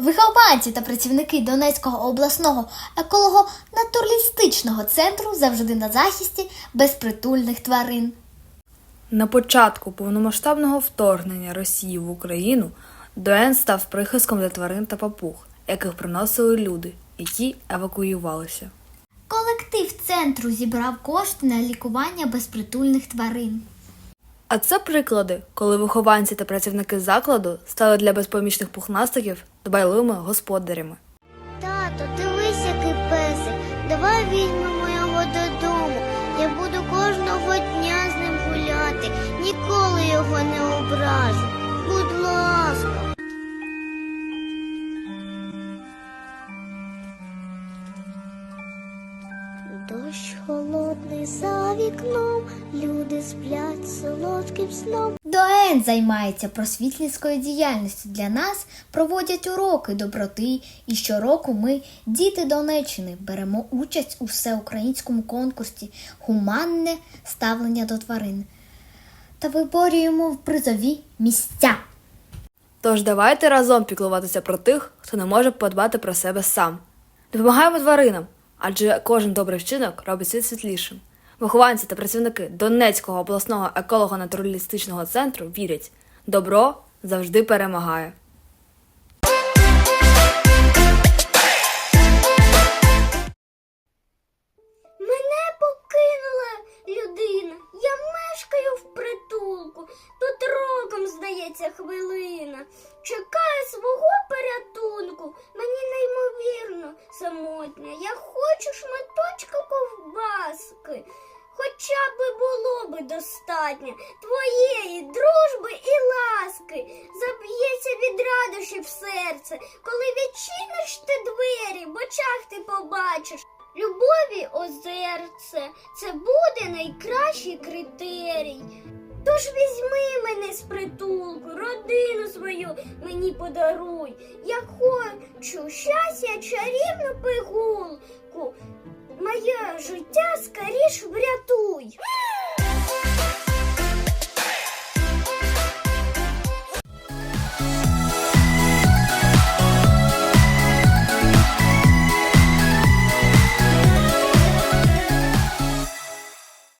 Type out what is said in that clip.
Вихованці та працівники Донецького обласного еколого-натуралістичного центру завжди на захисті безпритульних тварин. На початку повномасштабного вторгнення Росії в Україну ДОН став прихистком для тварин та папуг, яких приносили люди, які евакуювалися. Колектив центру зібрав кошти на лікування безпритульних тварин. А це приклади, коли вихованці та працівники закладу стали для безпомічних пухнастиків дбайливими господарями. Тато, дивись, який песик. Давай візьмемо його додому. Я буду кожного дня з ним гуляти. Ніколи його не ображу. Дощ холодний за вікном, люди сплять солодким сном. ДОЕН займається просвітницькою діяльністю для нас, проводять уроки доброти, і щороку ми, діти Донеччини, беремо участь у всеукраїнському конкурсі Гуманне ставлення до тварин та виборюємо в призові місця. Тож давайте разом піклуватися про тих, хто не може подбати про себе сам. Допомагаємо тваринам, адже кожен добрий вчинок робить світ світлішим. Вихованці та працівники Донецького обласного еколого-натуралістичного центру вірять, добро завжди перемагає. Мене покинула людина. Я мешкаю в притулку. Тут роком, здається, хвилина. Чекаю свого порятунку. Мені неймовірно самотня. Я хочу шматочка ковбаски. Хоча би було би достатньо твоєї дружби і ласки. Заб'ється від радощів серце, коли відчиниш ти двері, в очах ти побачиш. Любові озерце, це буде найкращий критерій. Тож візьми мене з притулку, родину свою мені подаруй. Я хочу щастя, чарівну пигулку. Моє життя скоріш врятуй.